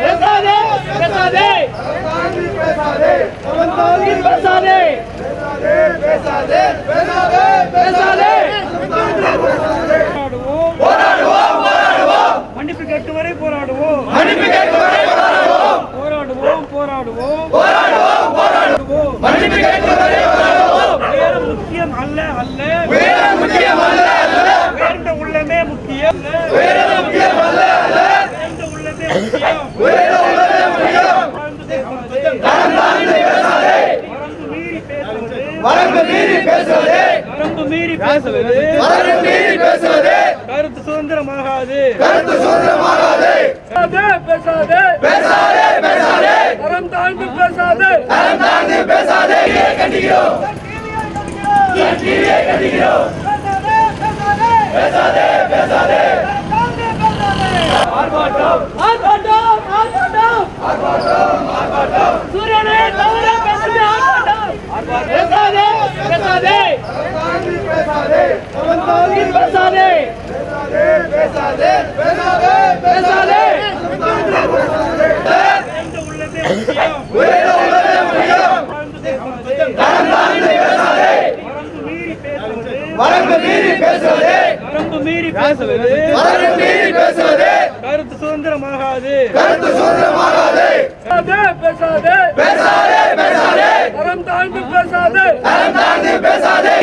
पैसा दे पैसा दे पैसा दे உயரம் முக்கியம் அல்ல அல்ல உயர்ந்த உள்ளமே முக்கியம் உயர்ந்த உள்ளமே முக்கியம் வரம்பு மீறி பேசுவது வரம்பு மீறி பேசுவது கருத்து சுதந்திரமாகாது. பேசாதே பேசாதே. தரம் தாழ்ந்து பேசாதே गिरो लकीरें कटी गिरो पैसा दे पैसा दे हर बाटो हर बाटो हर बाटो हर बाटो हर बाटो सूर्य ने तवरे पैसे में हर बाटो हर बाटो पैसा दे पैसा दे पैसा दे पैसा दे पैसा दे पैसा दे पैसा दे வரம்பு மீறி பேசுவது. வரம்பு மீறி பேசுவது கருத்து சுதந்திரமாகாது. பேசாதே பேசாதே. தரம் தாழ்ந்து பேசாதே. பேசாதே.